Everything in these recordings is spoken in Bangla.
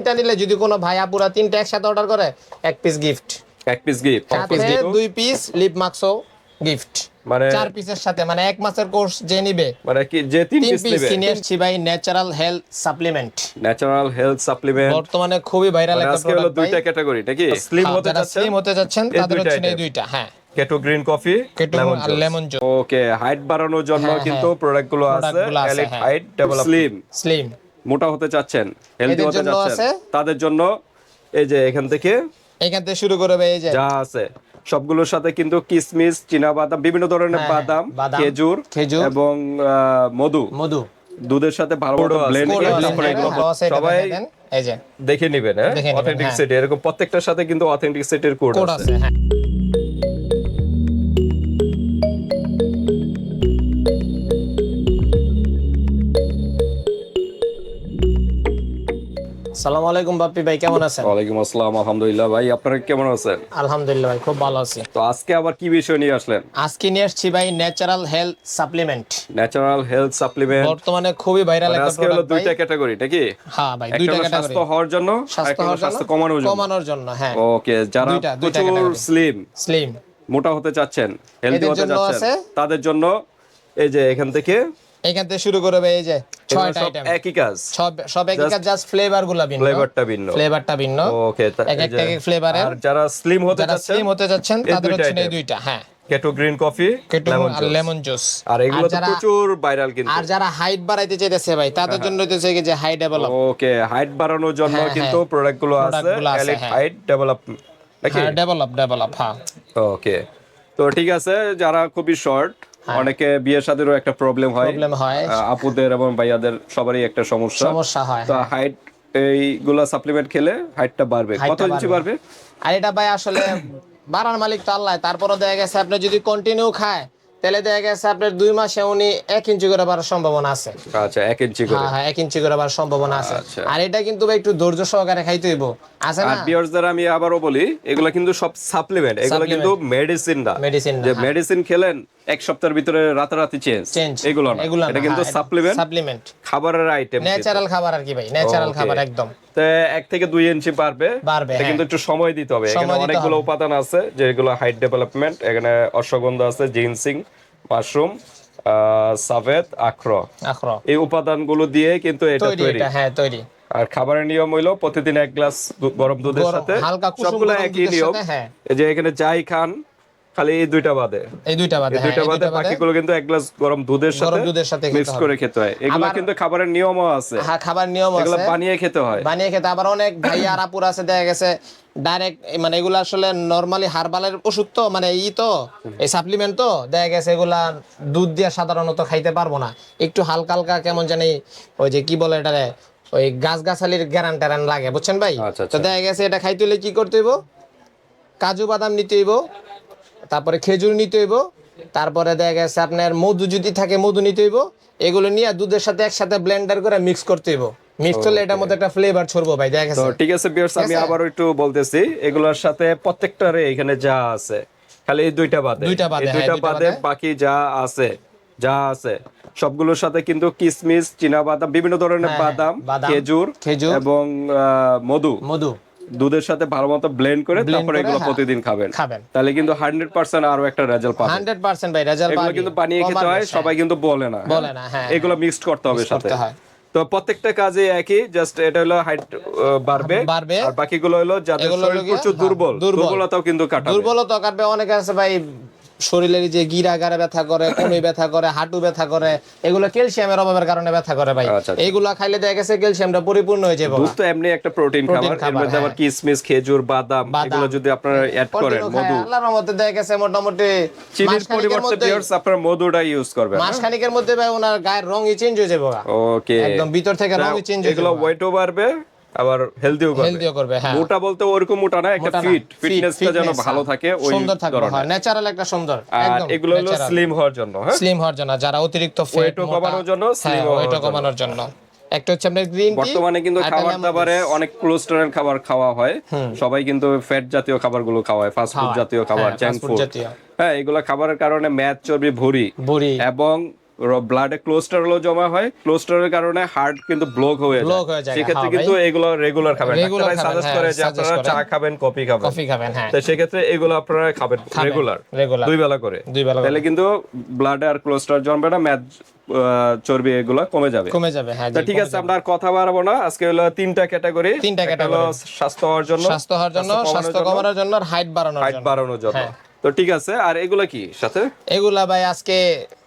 তিনটা নিলে যদি কোনো ভাই আপুরা তিনটা একসাথে অর্ডার করে এক পিস গিফট এক পিস গিফট সাথে দুই পিস লিপ মাস্কও গিফট মানে চার পিসের সাথে মানে এক মাসের কোর্স যে নিবে। মানে কি যে তিন তিন পিস পিস নেবে? সিনিয়র ভাই natural health supplement natural health supplement বর্তমানে খুবই ভাইরাল একটা আজকে হলো দুইটা ক্যাটাগরি নাকি? স্লিম হতে যাচ্ছে স্লিম হতে যাচ্ছেন তাদের দুইটা হচ্ছে এই দুইটা হ্যাঁ। Keto green coffee keto lemon juice okay height বাড়ানোর জন্য হ্যাঁ, কিন্তু হ্যাঁ। প্রোডাক্টগুলো আছে এলিট হ্যাঁ। হাইট ডেভেলপ স্লিম স্লিম মোটা হতে চাচ্ছেন হেলদি হতে চাচ্ছেন তাদের জন্য এই যে এখান থেকে এখান থেকে শুরু করে ভাই এই যে। যা আছে। সবগুলোর সাথে কিন্তু কিসমিস চীনা বাদাম বিভিন্ন ধরনের হ্যাঁ, বাদাম খেজুর খেজুর। এবং আহ, মধু। মধু। দুধের সাথে ভালো ব্লেন্ড করে হ্যাঁ, সবাই দেখে দেন। এই যে। দেখে নেবেন হ্যাঁ? অথেন্টিক হ্যাঁ। সিটি এরকম প্রত্যেকটার সাথে কিন্তু অথেন্টিক সিটির কোড কোড আছে। সালাম আলাইকুম বাপ্পি ভাই কেমন আছেন? ওয়ালাইকুম আসসালাম আলহামদুলিল্লাহ ভাই আপনারা কেমন আছেন? আলহামদুলিল্লাহ ভাই খুব ভালো আছি। তো আজকে আবার কি বিষয় নিয়ে আসলেন? আজকে নিয়ে আসছি ভাই natural health supplement natural health supplement বর্তমানে খুবই ভাইরাল একটা আজকে হলো দুইটা ক্যাটাগরি নাকি? হ্যাঁ ভাই দুইটা ক্যাটাগরি স্বাস্থ্য হওয়ার জন্য স্বাস্থ্য হওয়ার জন্য কমানোর জন্য। কমানোর জন্য হ্যাঁ। ওকে যারা প্রচুর স্লিম স্লিম মোটা হতে চাচ্ছেন হেলদি হতে চাচ্ছেন তাদের জন্য এই যে এখান থেকে এখান থেকে শুরু করে ভাই এই যে ছয়টা আইটেম একই কাজ। সব সব একই জাস্ট ফ্লেভারগুলা ভিন্ন। ফ্লেভারটা ভিন্ন। ফ্লেভারটা ভিন্ন। ওকে এক এক ফ্লেভারের আর যারা স্লিম হতে যারা চাচ্ছেন স্লিম হতে যাচ্ছেন তাদের হচ্ছে এই দুইটা হ্যাঁ। কেটো গ্রিন কফি লেমন আর লেমন জুস আর এগুলো তো প্রচুর ভাইরাল কিন্তু। আর যারা হাইট বাড়াইতে চাইতেছে ভাই তাদের হ্যাঁ, জন্য হইতেছে কি যে হাই ডেভেলপ ওকে হাইট বাড়ানোর জন্য হ্যাঁ, কিন্তু প্রোডাক্টগুলো আছে এলিট হ্যাঁ। হাইট ডেভেলপ নাকি? হ্যাঁ ডেভেলপ ডেভেলপ হ্যাঁ। ওকে তো ঠিক আছে যারা খুবই শর্ট অনেকে বিয়ের সাথেও একটা প্রবলেম হয়। প্রবলেম হয়। আপুদের এবং ভাইয়াদের সবারই একটা সমস্যা। সমস্যা হয়। তো হাইট এইগুলা সাপ্লিমেন্ট খেলে হাইটটা বাড়বে। কত ইঞ্চি বাড়বে। আর এটা ভাই আসলে বাড়ার মালিক তো আল্লাহ তারপরও দেখা গেছে আপনি যদি কন্টিনিউ খায় তাহলে দেখা গেছে আপনার দুই মাসে উনি এক ইঞ্চি করে বাড়ার সম্ভাবনা আছে। আচ্ছা এক ইঞ্চি করে। হ্যাঁ হ্যাঁ এক ইঞ্চি করে বাড়ার সম্ভাবনা আছে। আচ্ছা। আর এটা কিন্তু ভাই একটু ধৈর্য সহকারে খাইতে হইব। আছে না? আর বিয়ার্সদের আমি আবারও বলি এগুলো কিন্তু সব সাপ্লিমেন্ট এগুলো কিন্তু মেডিসিন না। মেডিসিন যে মেডিসিন খেলেন এক সপ্তাহের ভিতরে রাতারাতি চেঞ্জ চেঞ্জ এগুলো না। এটা কিন্তু সাপ্লিমেন্ট সাপ্লিমেন্ট খাবারের আইটেম ন্যাচারাল খাবার আর কি ভাই ন্যাচারাল খাবার একদম। এক থেকে দুই ইঞ্চি বাড়বে। এটা হ্যাঁ। কিন্তু একটু সময় দিতে হবে। এখানে অনেকগুলো উপাদান আছে যেগুলো হাইট ডেভেলপমেন্ট এখানে অশ্বগন্ধা আছে জিনসিং মাশরুম সাভেদ আখর। এই উপাদানগুলো দিয়ে কিন্তু এটা তৈরি হ্যাঁ তৈরি। আর খাবারের নিয়ম হইল প্রতিদিন এক গ্লাস গরম দুধের সাথে। সবগুলো একই নিয়ম। হ্যাঁ। এই যে এখানে যাই খান খালি এই দুইটা বাদে। এই দুইটা বাদে এই হ্যাঁ দুইটা বাদে বাকিগুলো কিন্তু এক গ্লাস গরম দুধের সাথে গরম দুধের সাথে মিক্স করে খেতে হয়। এগুলো কিন্তু খাবারের নিয়মও আছে। হ্যাঁ খাবার নিয়ম আছে। এগুলো বানিয়ে খেতে হয়। বানিয়ে খেতে আবার অনেক ভাই আর আপুর আছে দেখা গেছে ডাইরেক্ট মানে এগুলো আসলে নরমালি হারবালের ওষুধ তো মানে ই তো এই সাপ্লিমেন্ট তো দেখা গেছে এগুলা দুধ দিয়ে সাধারণত খাইতে পারব না। একটু হালকা হালকা কেমন জানি ওই যে কি বলে এটারে ওই গাছ গাছালির গ্যারান ট্যারান লাগে বুঝছেন ভাই? আচ্ছা, তো আচ্ছা। দেখা গেছে এটা খাইতে হলে কি করতে হইব? কাজু বাদাম নিতে হইব তারপরে খেজুর নিতে হইব তারপরে দেখা গেছে আপনার মধু যদি থাকে মধু নিতে হইব এগুলো নিয়ে দুধের সাথে একসাথে ব্লেন্ডার করে মিক্স করতে হইব। মিক্স করলে এটার মধ্যে একটা ফ্লেভার ছড়বো ভাই দেখা গেছে। ঠিক আছে বিয়ার্স আমি আবারও একটু বলতেছি এগুলোর সাথে প্রত্যেকটারে এখানে যা আছে খালি দুইটা বাদে। দুইটা বাদে, হ্যাঁ, দুইটা বাদে। বাকি যা আছে যা আছে সবগুলোর সাথে কিন্তু কিসমিস চীনা বাদাম বিভিন্ন ধরনের হ্যাঁ, বাদাম বাদাম, খেজুর খেজুর। এবং মধু। মধু। দুধের সাথে ভালো মতো ব্লেন্ড করে তারপরে এগুলো হ্যাঁ, প্রতিদিন খাবেন। তাহলে কিন্তু হান্ড্রেড পার্সেন্ট আরও একটা রেজাল্ট পাবেন। হান্ড্রেড পার্সেন্ট ভাই রেজাল্ট এগুলো কিন্তু বানিয়ে খেতে হয় সবাই কিন্তু বলে না হ্যাঁ? বলে না, হ্যাঁ, এগুলো মিক্সড করতে হবে সাথে। তো প্রত্যেকটা কাজে একই জাস্ট এটা হলো হাইট বাড়বে। আর বাকিগুলো হলো যাদের শরীর প্রচুর হ্যাঁ, দুর্বল দুর্বল। দুর্বলতাও কিন্তু কাটবে। দুর্বলতা কাটবে অনেকে আছে ভাই শরীরের যে গিরা গারে ব্যথা করে কনুই ব্যথা করে হাঁটু ব্যথা করে এগুলো ক্যালসিয়ামের অভাবের কারণে ব্যথা করে ভাই আচ্ছা, আচ্ছা। খাইলে দেখা গেছে ক্যালসিয়ামটা পরিপূর্ণ হয়ে যাবে দুধ তো এমনি একটা প্রোটিন খাবার এর মধ্যে আবার হ্যাঁ। কিসমিস খেজুর বাদাম। এগুলো যদি আপনারা অ্যাড করেন মধু আল্লাহর রহমতে দেখা গেছে মোটামুটি চিনির পরিবর্তে পিওরস আপনারা মধুটা ইউজ করবেন মাসখানিকের মধ্যে ভাই ওনার গায়ের রঙই চেঞ্জ হয়ে যাবে। ওকে একদম ভিতর থেকে রঙই চেঞ্জ হয়ে যাবে এগুলো ওয়েটও বাড়বে আবার হেলদিও করবে। হেলদিও করবে হ্যাঁ। মোটা বলতে ওরকম মোটা না একটা ফিট ফিটনেসটা যেন ভালো হ্যাঁ। থাকে ওই সুন্দর থাকবে হয় ন্যাচারাল একটা সুন্দর একদম এগুলো হলো স্লিম হওয়ার জন্য হ্যাঁ? স্লিম হওয়ার জন্য যারা অতিরিক্ত ফ্যাট কমানোর জন্য, হওয়ার ওয়েটও জন্য। কমানোর জন্য। একটা হচ্ছে আপনার গ্রিন টি বর্তমানে কিন্তু খাবার দাবারে অনেক কোলেস্টেরল খাবার খাওয়া হয়। সবাই কিন্তু ফ্যাট জাতীয় খাবারগুলো খাওয়ায় ফাস্ট ফুড জাতীয় খাবার হ্যাঁ, জাঙ্ক ফুড জাতীয়। হ্যাঁ এগুলো খাবারের কারণে ম্যাচ চর্বি বুড়ি এবং ব্লাডে কোলেস্টেরল জমা হয়। কোলেস্টেরলের কারণে হার্ট কিন্তু ব্লক হয়ে Block হয়ে যায়, সেক্ষেত্রে হ্যাঁ কিন্তু এগুলো রেগুলার খাবেন খাবেন, সাজেস্ট হ্যাঁ, করে যে আপনারা চা খাবেন কফি খাবেন। কফি খাবেন হ্যাঁ। তো সেক্ষেত্রে এগুলো আপনারা খাবেন রেগুলার দুই বেলা করে। দুই বেলা তাহলে কিন্তু ব্লাডে আর কোলেস্টেরল জমবে না ম্যাদ চর্বি এগুলো কমে যাবে। কমে যাবে হ্যাঁ তা ঠিক আছে। আমরা আর কথা বাড়াবো না। আজকে হলো তিনটা ক্যাটাগরি তিনটা category। স্বাস্থ্য হওয়ার জন্য স্বাস্থ্য হওয়ার জন্য স্বাস্থ্য কমানোর জন্য আর হাইট বাড়ানোর জন্য। হাইট বাড়ানোর জন্য। তো ঠিক আছে আর এগুলা কি সাথে? এগুলা ভাই আজকে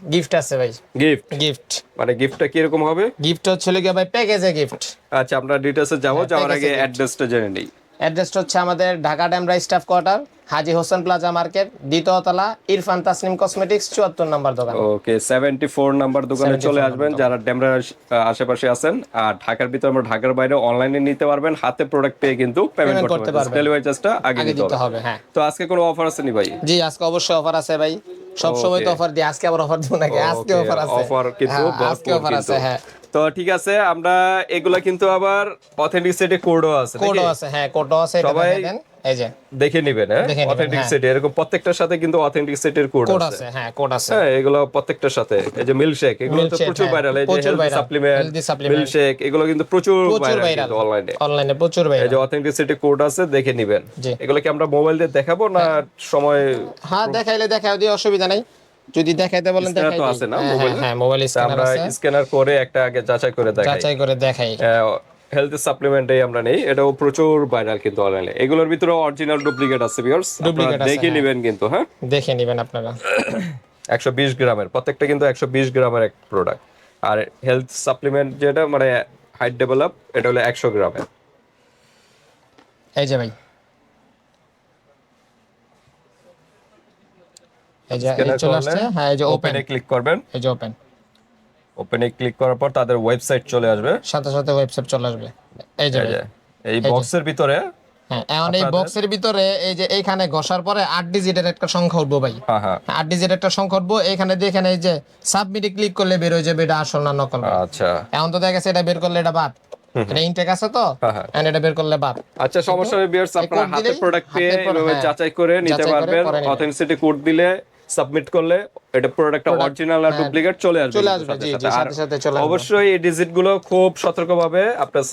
গিফট আছে ভাই। গিফট গিফট মানে গিফটটা কীরকম হবে? গিফট হচ্ছে লাগে ভাই প্যাকেজে গিফট আচ্ছা আমরা ডিটেলসে যাব যাওয়ার package আগে। অ্যাড্রেসটা জেনে নিই। অ্যাড্রেসটা হচ্ছে আমাদের Dhaka Demra staff quarter Haji Hossain plaza market দ্বিতীয় তলা ইরফান তাসনিম কসমেটিক্স চুয়াত্তর নম্বর দোকান। ওকে সেভেন্টি ফোর নাম্বার দোকানে চলে আসবেন যারা ডেমরার আশেপাশে আছেন। আর ঢাকার ভিতরে আমরা ঢাকার বাইরে অনলাইনে নিতে পারবেন হাতে প্রোডাক্ট পেয়ে কিন্তু পেমেন্ট করতে পারবেন। ডেলিভারি চার্জটা আগে দিতে হবে। হ্যাঁ। তো আজকে কোনো অফার আছে নি ভাই? জি আজকে অবশ্যই অফার আছে ভাই। সব সময় তো অফার দিই আজকে আবার অফার দিব নাকি? আজকে অফার আছে। অফার কিন্তু হ্যাঁ, আজকে অফার আছে হ্যাঁ। তো ঠিক আছে আমরা এগুলা কিন্তু আবার অথেন্টিসিটি কোডও আছে কোডও আছে হ্যাঁ কোডও আছে সবাই- দেখেন এই যে। দেখে নিবেন হ্যাঁ? দেখে নিবেন, অথেন্টিসিটি এরকম প্রত্যেকটার সাথে কিন্তু অথেন্টিসিটির কোড কোড আছে। আছে হ্যাঁ কোড আছে। হ্যাঁ এগুলো প্রত্যেকটার সাথে এই যে মিল্কশেক এগুলো তো প্রচুর হ্যাঁ, ভাইরাল এই যে হেলথ সাপ্লিমেন্ট। মিল্কশেক এগুলো কিন্তু প্রচুর ভাইরাল অনলাইনে অনলাইনে প্রচুর ভাইরাল এই যে অথেন্টিসিটি কোড আছে দেখে নিবেন। জি। এগুলো কি আমরা মোবাইল দিয়ে দেখাবো না সময় হ্যাঁ দেখাইলে দেখাও দিয়ে অসুবিধা নাই। যদি দেখাইতে বলেন দেখাই তো আছে না মোবাইলে? হ্যাঁ মোবাইল স্ক্যানার আমরা স্ক্যানার করে একটা আগে যাচাই করে দেখাই। যাচাই করে দেখাই। হেলথ সাপ্লিমেন্টে আমরা নেই এটাও প্রচুর ভাইরাল কিন্তু অনলাইনে এগুলোর ভিতরে অরিজিনাল ডুপ্লিকেট আছে ভিউয়ার্স আপনারা দেখে হ্যাঁ। নেবেন কিন্তু হ্যাঁ? দেখে নেবেন আপনারা। একশো বিশ গ্রামের প্রত্যেকটা কিন্তু একশো বিশ গ্রামের এক প্রোডাক্ট আর হেলথ সাপ্লিমেন্ট যেটা মানে হাইট ডেভেলপ এটা হলো একশো গ্রামের। এই যে ভাই। এই যে চলে আসছে? হ্যাঁ এই যে ওপেনে ক্লিক করবেন। এই যে ওপেন ওপেনে ক্লিক করার পর তাদের ওয়েবসাইট চলে আসবে। সাথে সাথে ওয়েবসাইট চলে আসবে। এই যে বক্সের ভিতরে হ্যাঁ এখন এই বক্সের ভিতরে এই যে এইখানে ঘষার পরে আট ডিজিটের একটা সংখ্যা উঠবো ভাই। হ্যাঁ আট ডিজিট একটা সংখ্যা উঠবো। এখানে দিয়ে এখানে এই যে সাবমিটে ক্লিক করলে বের হয়ে যাবে এটা আসল না নকল। আচ্ছা। এখন তো দেখা গেছে এটা বের করলে এটা বাদ। এটা ইনটেক আছে তো? এটা বের করলে বাদ। আচ্ছা সমস্যা নেই বিয়ার্স আপনারা হাতে প্রোডাক্ট পেয়ে হাতে product, এভাবে। যাচাই করে নিতে পারবেন। অথেন্টিসিটি কোড দিলে সাবমিট করলে এটা প্রোডাক্টটা অরিজিনাল আর হ্যাঁ, ডুপ্লিকেট চলে আসবে চলে আসবে, জি, জি, সাথে সাথে চলে আসবে। অবশ্যই এই ডিজিটগুলো খুব সতর্কভাবে আপনার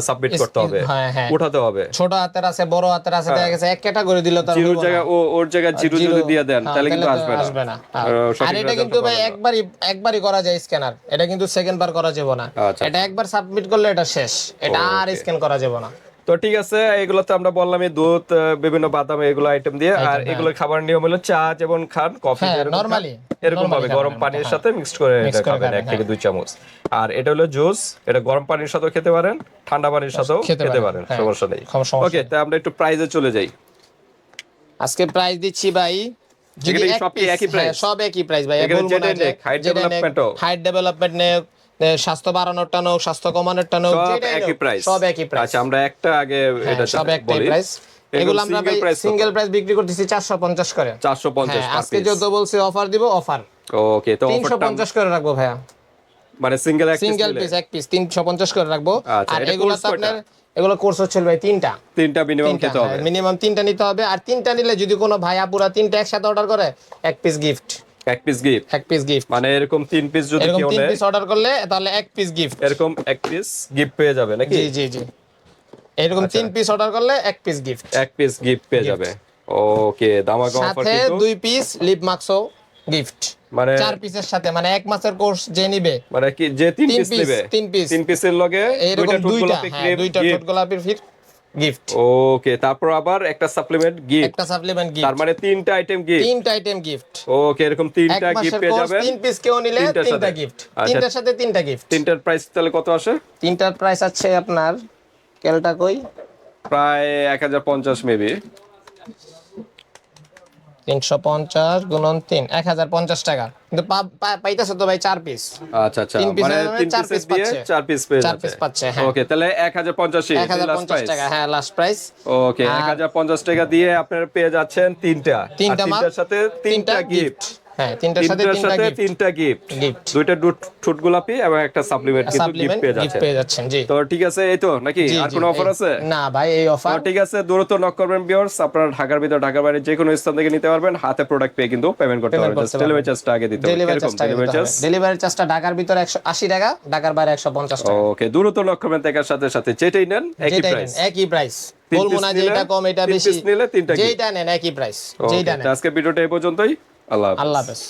সাবমিট করতে হবে। হ্যাঁ, হ্যাঁ। উঠাতে হবে। ছোট হাতের আছে বড় হাতের আছে দেখা গেছে এক ক্যাটাগরি দিল তার না। জায়গা ও ওর জায়গায় জিরো জিরো, যদি দিয়ে দেন হ্যাঁ, তাহলে কিন্তু আসবে না। আসবে না। হ্যাঁ। আর এটা কিন্তু ভাই একবারই একবারই করা যায় স্ক্যানার এটা কিন্তু সেকেন্ড বার করা যাবে না। আচ্ছা। এটা একবার সাবমিট করলে এটা শেষ। এটা আর স্ক্যান করা যাবে না। তো ঠিক আছে এগুলো তো আমরা বললাম এই দুধ বিভিন্ন বাদাম এগুলো আইটেম দিয়ে আর এগুলো খাবার নিয়ম হলো চা যেমন খান কফি হ্যাঁ, খান, normally, এরকম ভাবে গরম পানির হ্যাঁ। সাথে মিক্সড করে এটা খাবেন এক থেকে দুই চামচ আর এটা হলো জুস এটা গরম পানির সাথেও খেতে পারেন ঠান্ডা পানির সাথেও খেতে পারেন, হ্যাঁ। সমস্যা নেই ওকে তাই আমরা একটু প্রাইজে চলে যাই আজকে প্রাইস দিচ্ছি ভাই যদি সব একই? হ্যাঁ, সব একই প্রাইস ভাই নেক, height ও? হাইট ডেভেলপমেন্ট নে স্বাস্থ্য বাড়ানোরটা নোক স্বাস্থ্য কমানোরটা সব একই প্রাইস সব একই প্রাইস আচ্ছা আমরা একটা আগে এটা সব একটাই প্রাইস এগুলো আমরা সিঙ্গেল প্রাইস বিক্রি করতেছি চারশো পঞ্চাশ করে। 450 হ্যাঁ, আজকে যত বলছি অফার দিব অফার ওকে তো তিনশো অফারটা পঞ্চাশ করে রাখব ভাইয়া। মানে সিঙ্গেল এক সিঙ্গেল পিস এক পিস তিনশো পঞ্চাশ করে রাখব। আচ্ছা, আর এগুলো তো আপনার এগুলো কোর্স হচ্ছে ভাই তিনটা। তিনটা মিনিমাম খেতে হবে। মিনিমাম তিনটা নিতে হবে। আর তিনটা নিলে যদি কোনো ভাই আপুরা তিনটা একসাথে অর্ডার করে এক পিস গিফট এক পিস গিফট এক পিস গিফট মানে এরকম তিন পিস যদি কেউ তিন পিস অর্ডার করলে তাহলে এক পিস গিফট এরকম এক পিস গিফট পেয়ে যাবে নাকি? জি জি জি। এরকম আচ্ছা। তিন পিস অর্ডার করলে এক পিস গিফট এক পিস গিফট পেয়ে যাবে। ওকে দামাকা অফার সাথে দুই পিস লিপ মাস্কও গিফট মানে চার পিসের সাথে মানে এক মাসের কোর্স যে নিবে। মানে কি যে তিন পিস নেবে? তিন piece। তিন পিসের লগে দুইটা ঠোঁট দুইটা গোলাপি হ্যাঁ ক্রিম দুইটা ঠোঁট গোলাপির ফির। গিফট ওকে তারপর আবার একটা সাপ্লিমেন্ট গিফট একটা সাপ্লিমেন্ট তার মানে তিনটা আইটেম গিফট তিনটা আইটেম গিফট ওকে এরকম তিনটা গিফট পেয়ে যাবেন। তিন পিস কেউ নিলে তিনটা গিফট আচ্ছা। তিনটার সাথে তিনটা গিফট তিনটার প্রাইস তাহলে কত আসে? তিনটার প্রাইস আছে আপনার কেলটা কই? প্রায় এক হাজার পঞ্চাশ মেবি তিনশো পঞ্চাশ গুণন তিন এক হাজার পঞ্চাশ টাকা। কিন্তু পাইতেছে তো ভাই চার পিস আচ্ছা আচ্ছা মানে চার পিস পাচ্ছে। চার পিস পেয়ে চার পিস পাচ্ছে, হ্যাঁ। ওকে তাহলে এক হাজার পঞ্চাশ এক হাজার পঞ্চাশ টাকা হ্যাঁ লাস্ট প্রাইস ওকে এক হাজার পঞ্চাশ টাকা দিয়ে আপনারা পেয়ে যাচ্ছেন তিনটা। তিনটা সাথে তিনটা গিফট। হ্যাঁ তিনটার সাথে তিনটা গিফট তিনটা গিফট গিফট দুইটা ঠুট গোলাপি এবং একটা সাপ্লিমেন্ট কিন্তু গিফট পেয়ে যাচ্ছে যাচ্ছেন। জি। তো ঠিক আছে এই তো নাকি? আর কোনো অফার আছে? না ভাই এই অফার ঠিক আছে দ্রুত নক করবেন ভিউয়ার্স আপনারা ঢাকার ভিতর ঢাকার বাইরে যে কোনো স্থান থেকে নিতে পারবেন। হাতে প্রোডাক্ট পেয়ে কিন্তু পেমেন্ট করতে পারবেন। ডেলিভারি চার্জটা আগে দিতে হবে। ডেলিভারি চার্জটা চার্জ ডেলিভারি চার্জটা ঢাকার ভিতরে একশো আশি টাকা ঢাকার বাইরে একশো পঞ্চাশ টাকা। ওকে দ্রুত নক করবেন দেখার সাথে সাথে যেটাই নেন একই প্রাইস একই প্রাইস বলব না যে এটা কম এটা বেশি। তিনটা নেন একই প্রাইস যেইটা নেন। আজকে ভিডিওটা এই পর্যন্তই। আল্লাহ। আল্লাহ হাফেজ